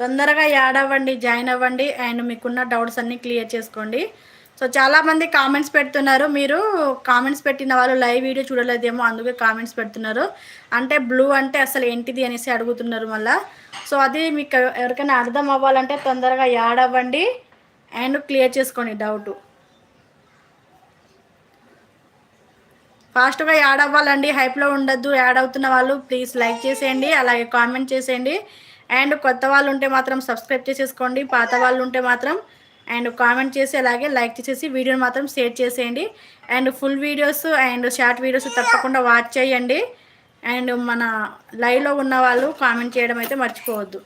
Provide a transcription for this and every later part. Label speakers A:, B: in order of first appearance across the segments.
A: తొందరగా యాడ్ అవ్వండి జాయిన్ అవ్వండి అండ్ మీకున్న డౌట్స్ అన్నీ క్లియర్ చేసుకోండి. సో చాలామంది కామెంట్స్ పెడుతున్నారు. మీరు కామెంట్స్ పెట్టిన వాళ్ళు లైవ్ వీడియో చూడలేదేమో అందుకే కామెంట్స్ పెడుతున్నారు. అంటే బ్లూ అంటే అసలు ఏంటిది అనేసి అడుగుతున్నారు మళ్ళీ. సో అది మీకు ఎవరికైనా అర్థం అవ్వాలంటే తొందరగా యాడ్ అవ్వండి అండ్ క్లియర్ చేసుకోండి డౌట్. ఫాస్ట్గా యాడ్ అవ్వాలండి. హైప్లో ఉండద్దు. యాడ్ అవుతున్న వాళ్ళు ప్లీజ్ లైక్ చేసేయండి అలాగే కామెంట్ చేసేయండి. అండ్ కొత్త వాళ్ళు ఉంటే మాత్రం సబ్స్క్రైబ్ చేసేసుకోండి. పాత వాళ్ళు ఉంటే మాత్రం అండ్ కామెంట్ చేసి అలాగే లైక్ చేసేసి వీడియోని మాత్రం షేర్ చేసేయండి. And full videos and short videos తప్పకుండా వాచ్ చేయండి. అండ్ మన లైవ్లో ఉన్న వాళ్ళు కామెంట్ చేయడం అయితే మర్చిపోవద్దు.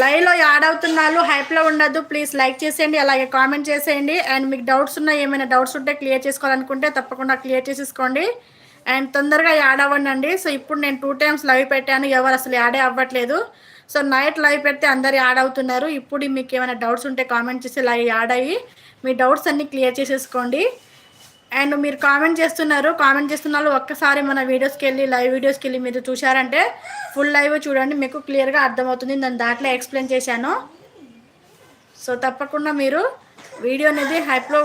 A: లైవ్లో యాడ్ అవుతున్నారు హైప్లో ఉండద్దు. ప్లీజ్ లైక్ చేసేయండి అలాగే కామెంట్ చేసేయండి. అండ్ మీకు డౌట్స్ ఉన్నా ఏమైనా డౌట్స్ ఉంటే క్లియర్ చేసుకోవాలనుకుంటే తప్పకుండా క్లియర్ చేసేసుకోండి. అండ్ తొందరగా యాడ్ అవ్వండి సో ఇప్పుడు నేను టూ టైమ్స్ లైవ్ పెట్టాను ఎవరు అసలు యాడే అవ్వట్లేదు. సో నైట్ లైవ్ పెడితే అందరు యాడ్ అవుతున్నారు. ఇప్పుడు మీకు ఏమైనా డౌట్స్ ఉంటే కామెంట్ చేసి లైవ్ యాడ్ అయ్యి మీ డౌట్స్ అన్నీ క్లియర్ చేసేసుకోండి. అండ్ మీరు కామెంట్ చేస్తున్నారు కామెంట్ చేస్తున్నారు ఒక్కసారి మన వీడియోస్కి వెళ్ళి లైవ్ వీడియోస్కి వెళ్ళి మీరు చూశారంటే ఫుల్ లైవ్ చూడండి మీకు క్లియర్గా అర్థమవుతుంది. నేను దాంట్లో ఎక్స్ప్లెయిన్ చేశాను. సో తప్పకుండా మీరు వీడియో అనేది హైప్లో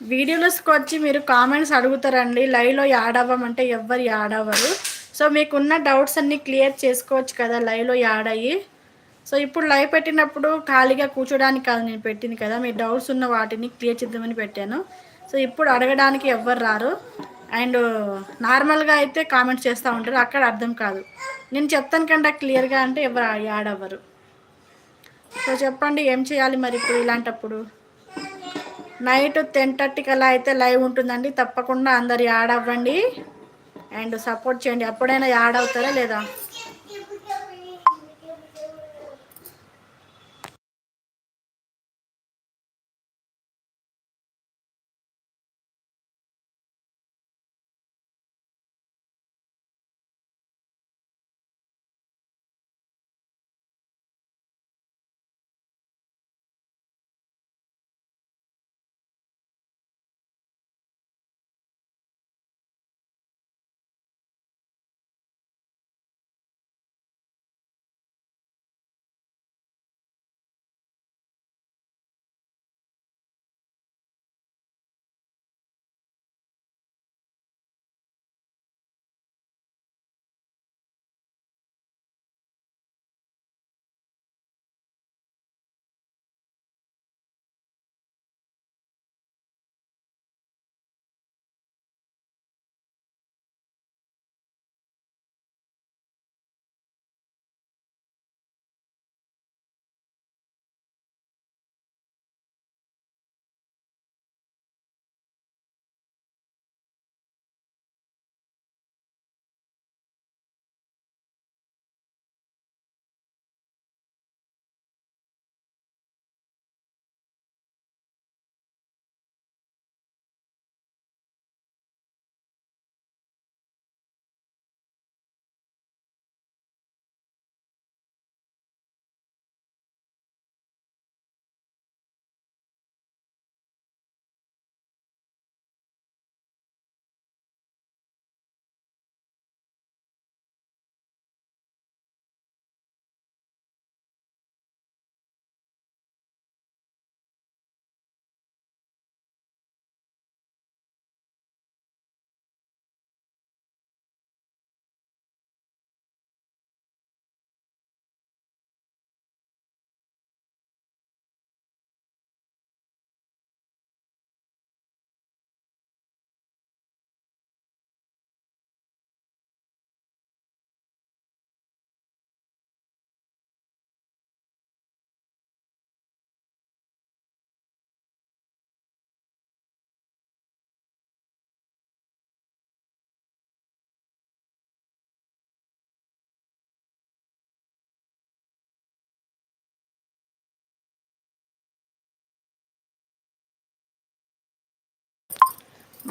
A: వీడియోస్కి వచ్చి మీరు కామెంట్స్ అడుగుతారండి. లైవ్లో యాడ్ అవ్వమంటే ఎవ్వరు యాడ్ అవ్వరు. సో మీకున్న డౌట్స్ అన్నీ క్లియర్ చేసుకోవచ్చు కదా లైవ్లో యాడ్ అయ్యి. సో ఇప్పుడు లైవ్ పెట్టినప్పుడు ఖాళీగా కూర్చోడానికి కాదు నేను పెట్టింది కదా మీ డౌట్స్ ఉన్న వాటిని క్లియర్ చేద్దామని పెట్టాను. సో ఇప్పుడు అడగడానికి ఎవ్వరు రారు. అండ్ నార్మల్గా అయితే కామెంట్స్ చేస్తూ ఉంటారు అక్కడ అర్థం కాదు. నేను చెప్తాను కంటే క్లియర్గా అంటే ఎవరు యాడ్ అవ్వరు. సో చెప్పండి ఏం చేయాలి మరి ఇప్పుడు ఇలాంటప్పుడు? నైట్ టెన్ థర్టీకి అలా అయితే లైవ్ ఉంటుందండి. తప్పకుండా అందరు యాడ్ అవ్వండి. అండ్ సపోర్ట్ చేయండి. ఎప్పుడైనా యాడ్ అవుతారా లేదా?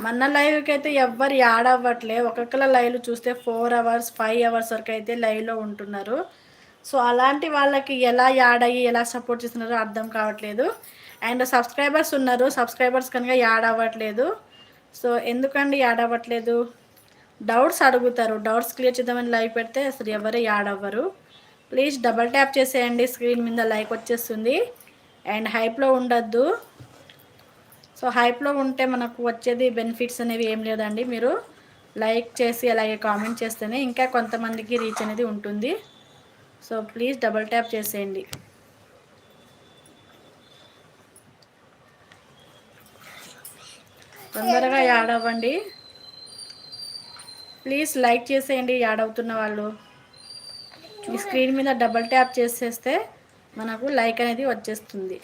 A: మన లైవ్కి అయితే ఎవ్వరు యాడ్ అవ్వట్లే. ఒక్కొక్కల లైవ్లు చూస్తే ఫోర్ అవర్స్ ఫైవ్ అవర్స్ వరకు అయితే లైవ్లో ఉంటున్నారు. సో అలాంటి వాళ్ళకి ఎలా యాడ్ అయ్యి ఎలా సపోర్ట్ చేస్తున్నారో అర్థం కావట్లేదు. అండ్ సబ్స్క్రైబర్స్ ఉన్నారు. సబ్స్క్రైబర్స్ కనుక యాడ్ అవ్వట్లేదు. సో ఎందుకండి యాడ్ అవ్వట్లేదు? డౌట్స్ అడుగుతారు. డౌట్స్ క్లియర్ చేద్దామని లైవ్ పెడితే అసలు ఎవరు యాడ్ అవ్వరు. ప్లీజ్ డబల్ ట్యాప్ చేసేయండి. స్క్రీన్ మీద లైక్ వచ్చేస్తుంది. అండ్ హైప్లో ఉండద్దు. సో హైప్లో ఉంటే మనకు వచ్చేది బెనిఫిట్స్ అనేవి ఏం లేదండి. మీరు లైక్ చేసి అలాగే కామెంట్ చేస్తేనే ఇంకా కొంతమందికి రీచ్ అనేది ఉంటుంది. సో ప్లీజ్ డబల్ ట్యాప్ చేసేయండి. తొందరగా యాడ్ అవ్వండి. ప్లీజ్ లైక్ చేసేయండి యాడ్ అవుతున్న వాళ్ళు. ఈ స్క్రీన్ మీద డబల్ ట్యాప్ చేసేస్తే మనకు లైక్ అనేది వచ్చేస్తుంది.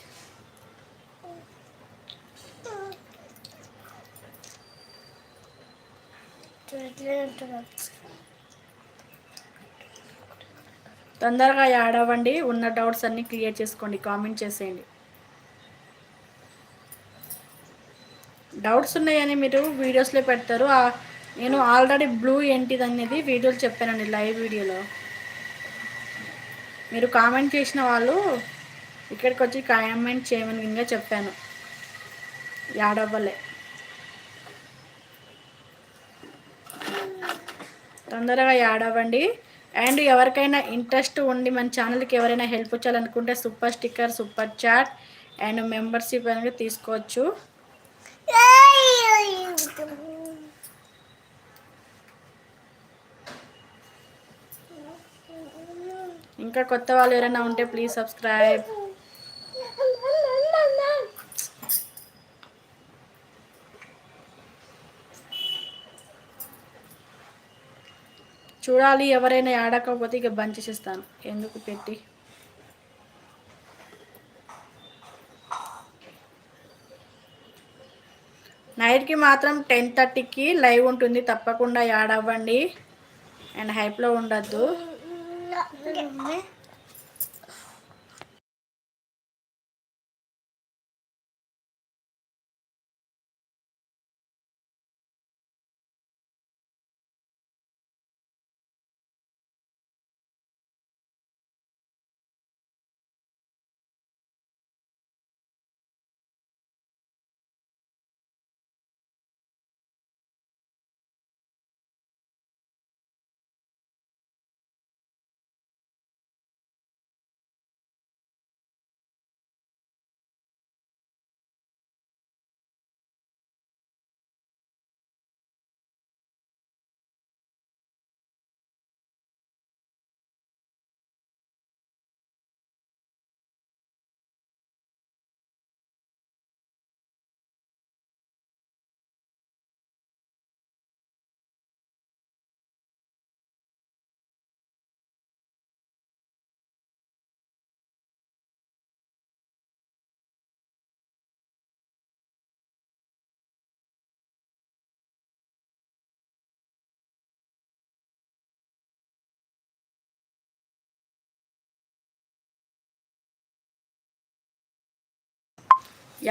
A: తొందరగా యాడ్ అవ్వండి ఉన్న డౌట్స్ అన్నీ క్లియర్ చేసుకోండి కామెంట్ చేసేయండి. డౌట్స్ ఉన్నాయని మీరు వీడియోస్లో పెడతారు. నేను ఆల్రెడీ బ్లూ ఏంటిది అనేది వీడియోలు చెప్పానండి లైవ్ వీడియోలో మీరు కామెంట్ చేసిన వాళ్ళు ఇక్కడికి వచ్చి కామెంట్ చేయమని ఇంకా చెప్పాను. యాడ్ అవ్వలే తొందరగా యాడ్ అవ్వండి అండ్ ఎవరికైనా ఇంట్రెస్ట్ ఉండి మన ఛానల్కి ఎవరైనా help వచ్చాలనుకుంటే super sticker super chat and membership అనేది తీసుకోవచ్చు. ఇంకా కొత్త వాళ్ళు ఎవరైనా ఉంటే ప్లీజ్ సబ్స్క్రైబ్. చూడాలి ఎవరైనా ఆడకపోతే ఇక బంద్ చేసేస్తాను. ఎందుకు పెట్టి? నైట్కి మాత్రం టెన్ థర్టీకి లైవ్ ఉంటుంది. తప్పకుండా యాడ్ అవ్వండి. అండ్ హైప్లో ఉండద్దు.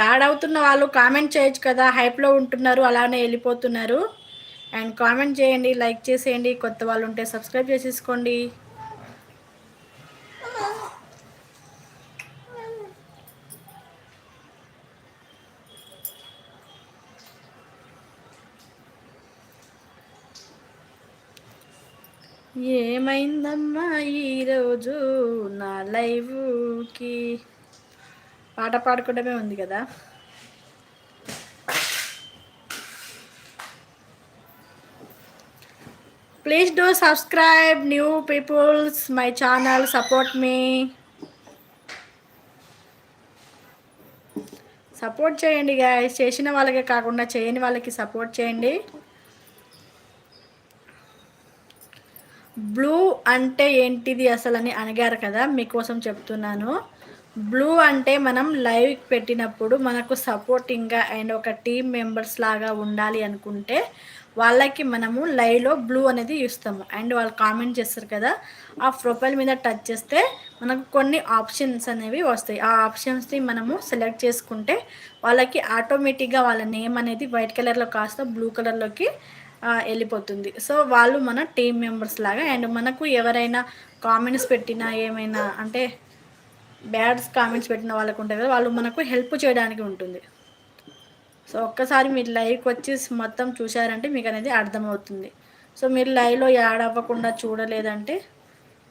A: యాడ్ అవుతున్న వాళ్ళు కామెంట్ చేయొచ్చు కదా హైప్లో ఉంటున్నారు అలానే వెళ్ళిపోతున్నారు. అండ్ కామెంట్ చేయండి లైక్ చేసేయండి కొత్త వాళ్ళు ఉంటే సబ్స్క్రైబ్ చేసేసుకోండి. ఏమైందమ్మా ఈరోజు నా లైవ్కి? పాట పాడుకోవడమే ఉంది కదా. Please do subscribe new peoples my channel support me support చేయండి గాయస్ చేసిన వాళ్ళకే కాకుండా చేయని వాళ్ళకి సపోర్ట్ చేయండి. బ్లూ అంటే ఏంటిది అసలు అని అడిగారు కదా మీకోసం చెప్తున్నాను. బ్లూ అంటే మనం లైవ్ పెట్టినప్పుడు మనకు సపోర్టింగ్గా అండ్ ఒక టీం మెంబర్స్ లాగా ఉండాలి అనుకుంటే వాళ్ళకి మనము లైవ్లో బ్లూ అనేది ఇస్తాము అండ్ వాళ్ళు కామెంట్ చేస్తారు కదా ఆ ప్రొఫైల్ మీద టచ్ చేస్తే మనకు కొన్ని ఆప్షన్స్ అనేవి వస్తాయి. ఆ ఆప్షన్స్ని మనము సెలెక్ట్ చేసుకుంటే వాళ్ళకి ఆటోమేటిక్గా వాళ్ళ నేమ్ అనేది వైట్ కలర్లో కాస్త బ్లూ కలర్లోకి వెళ్ళిపోతుంది. సో వాళ్ళు మన టీం మెంబర్స్ లాగా అండ్ మనకు ఎవరైనా కామెంట్స్ పెట్టినా ఏమైనా అంటే బ్యాడ్స్ కామెంట్స్ పెట్టిన వాళ్ళకు ఉంటాయి కదా వాళ్ళు మనకు హెల్ప్ చేయడానికి ఉంటుంది. సో ఒక్కసారి మీరు లైవ్కి వచ్చి మొత్తం చూశారంటే మీకు అనేది అర్థమవుతుంది. సో మీరు లైవ్లో యాడ్ అవ్వకుండా చూడలేదంటే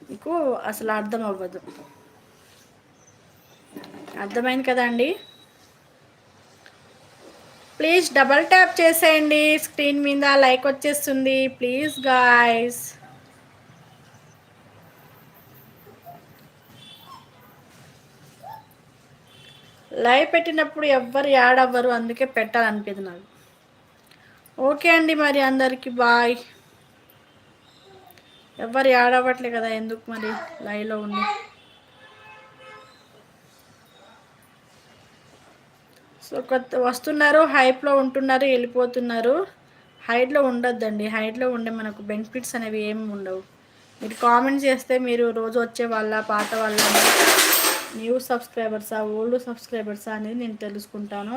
A: మీకు అసలు అర్థం అవ్వదు. అర్థమైంది కదండి ప్లీజ్ డబల్ ట్యాప్ చేసేయండి. స్క్రీన్ మీద లైక్ వచ్చేస్తుంది. ప్లీజ్ గాయస్ లైవ్ పెట్టినప్పుడు ఎవ్వరు యాడ్ అవ్వరు అందుకే పెట్టాలనిపించింది నాకు. ఓకే అండి మరి అందరికీ బాయ్. ఎవ్వరు యాడ్ అవ్వట్లే కదా ఎందుకు మరి లైవ్లో ఉండి? సో కొత్త వస్తున్నారు హైప్లో ఉంటున్నారు వెళ్ళిపోతున్నారు. హైట్లో ఉండొద్దండి హైట్లో ఉండే మనకు బెనిఫిట్స్ అనేవి ఏమి ఉండవు. మీరు కామెంట్ చేస్తే మీరు రోజు వచ్చే వాళ్ళ పాత వాళ్ళ న్యూ సబ్స్క్రైబర్సా ఓల్డ్ సబ్స్క్రైబర్సా అనేది నేను తెలుసుకుంటాను.